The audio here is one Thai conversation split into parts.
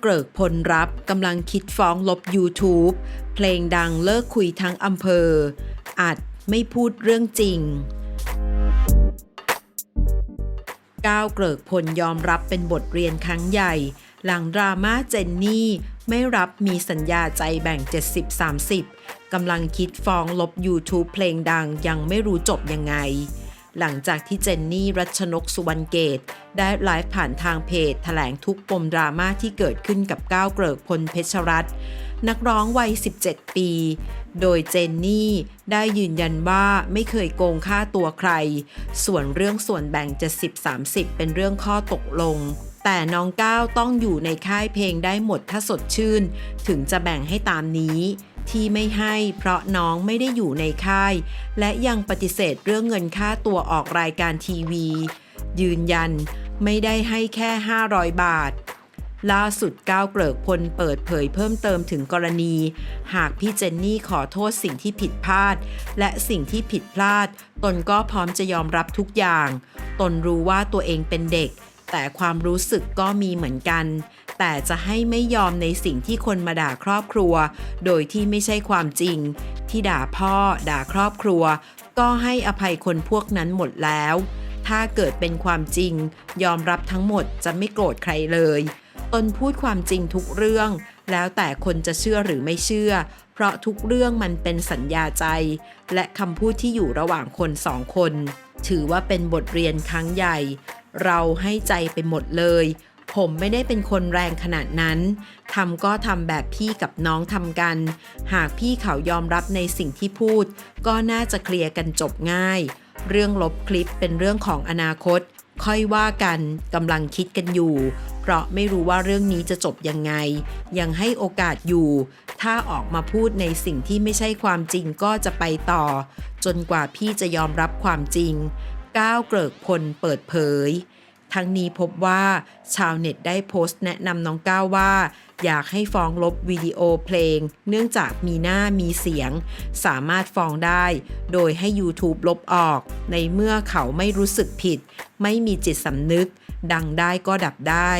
เกริกพลรับกำลังคิดฟ้องลบ YouTube เพลงดังเลิกคุยทั้งอำเภอ อาจไม่พูดเรื่องจริงก้าวเกริกพลยอมรับเป็นบทเรียนครั้งใหญ่ หลังดราม่าเจนนี่ ไม่รับมีสัญญาใจแบ่ง 70-30กำลังคิดฟ้องลบ YouTube เพลงดังยังไม่รู้จบยังไง หลังจากที่เจนนี่รัชนกสุวรรณเกต ได้ไลฟ์ผ่านทางเพจแถลงทุกปมดราม่าที่เกิดขึ้นกับก้าวเกริกพลเพชรรัตน์นักร้องวัย 17 ปี โดยเจนนี่ได้ยืนยันว่าไม่เคยโกงค่าตัวใคร ส่วนเรื่องส่วนแบ่งจะ10-30 เป็นเรื่องข้อตกลง แต่น้องก้าวต้องอยู่ในค่ายเพลงได้หมดถ้าสดชื่น ถึงจะแบ่งให้ตามนี้ ที่ไม่ให้เพราะน้องไม่ได้อยู่ในค่าย และยังปฏิเสธเรื่องเงินค่าตัวออกรายการทีวี ยืนยันไม่ได้ให้แค่ 500 บาท ล่าสุดก้าวเกริกพลเปิดเผยเพิ่มเติมถึงกรณี หากพี่เจนนี่ขอโทษสิ่งที่ผิดพลาด และสิ่งที่ผิดพลาด ตนก็พร้อมจะยอมรับทุกอย่าง ตนรู้ว่าตัวเองเป็นเด็ก แต่ความรู้สึกก็มีเหมือนกัน แต่จะให้ไม่ยอมในสิ่งที่คนมาด่าครอบครัว โดยที่ไม่ใช่ความจริง ที่ด่าพ่อ ด่าครอบครัว ก็ให้อภัยคนพวกนั้นหมดแล้ว ถ้าเกิดเป็นความจริง ยอมรับทั้งหมดจะไม่โกรธใครเลยตนพูดความจริงทุกเรื่อง แล้วแต่คนจะเชื่อหรือไม่เชื่อ เพราะทุกเรื่องมันเป็นสัญญาใจ และคำพูดที่อยู่ระหว่างคนสองคน ถือว่าเป็นบทเรียนครั้งใหญ่ เราให้ใจไปหมดเลย ผมไม่ได้เป็นคนแรงขนาดนั้นทำก็ทำแบบพี่กับน้องทำกัน หากพี่เขายอมรับในสิ่งที่พูด ก็น่าจะเคลียร์กันจบง่าย เรื่องลบคลิปเป็นเรื่องของอนาคต ค่อยว่ากันกำลังคิดกันอยู่ เพราะไม่รู้ว่าเรื่องนี้จะจบยังไง ยังให้โอกาสอยู่ ถ้าออกมาพูดในสิ่งที่ไม่ใช่ความจริงก็จะไปต่อ จนกว่าพี่จะยอมรับความจริง ก้าวเกริกพลเปิดเผย ทั้งนี้พบว่าชาวเน็ตได้โพสต์แนะนำน้องก้าวว่า อยากให้ฟ้องลบวิดีโอเพลง เนื่องจากมีหน้ามีเสียง สามารถฟ้องได้ โดยให้ YouTube ลบออก ในเมื่อเขาไม่รู้สึกผิด ไม่มีจิตสำนึก ดังได้ก็ดับได้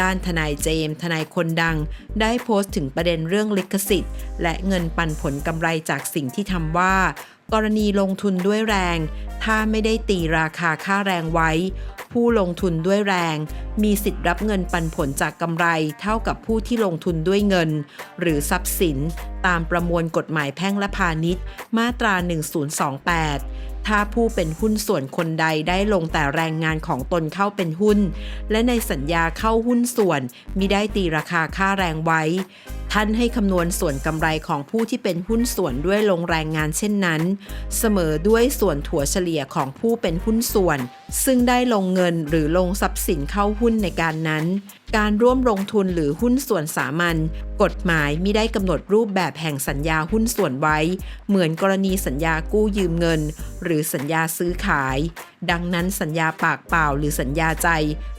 ด้านทนายเจมส์ทนายคนดัง ได้โพสต์ถึงประเด็นเรื่องลิขสิทธิ์ และเงินปันผลกำไรจากสิ่งที่ทำว่า กรณีลงทุนด้วยแรง ถ้าไม่ได้ตีราคาค่าแรงไว้ ผู้ลงทุนด้วยแรง มีสิทธิ์รับเงินปันผลจากกำไร เท่ากับผู้ที่ลงทุนด้วยเงิน หรือทรัพย์สิน ตามประมวลกฎหมายแพ่งและพาณิชย์ มาตรา 1028ถ้าผู้เป็นหุ้นส่วนคนใดได้ลงแต่แรงงานของตนเข้าเป็นหุ้น และในสัญญาเข้าหุ้นส่วนมิได้ตีราคาค่าแรงไว้ ท่านให้คำนวณส่วนกำไรของผู้ที่เป็นหุ้นส่วนด้วยลงแรงงานเช่นนั้น เสมอด้วยส่วนถั่วเฉลี่ยของผู้เป็นหุ้นส่วน ซึ่งได้ลงเงินหรือลงทรัพย์สินเข้าหุ้นในการนั้น การร่วมลงทุนหรือหุ้นส่วนสามัญกฎหมายมิได้กำหนดรูปแบบแห่งสัญญาหุ้นส่วนไว้ เหมือนกรณีสัญญากู้ยืมเงิน หรือสัญญาซื้อขาย ดังนั้นสัญญาปากเปล่าหรือสัญญาใจ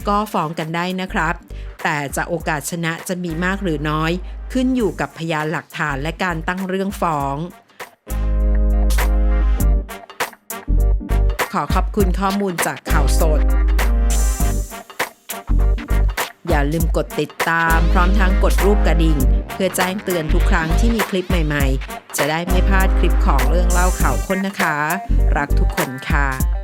ก็ฟ้องกันได้นะครับ แต่จะโอกาสชนะจะมีมากหรือน้อย ขึ้นอยู่กับพยานหลักฐานและการตั้งเรื่องฟ้อง ขอขอบคุณข้อมูลจากข่าวสด อย่าลืมกดติดตาม พร้อมทั้งกดรูปกระดิ่ง เพื่อแจ้งเตือนทุกครั้งที่มีคลิปใหม่ ๆ จะได้ไม่พลาดคลิปของเรื่องเล่าข่าวค้นนะคะ รักทุกคนค่ะ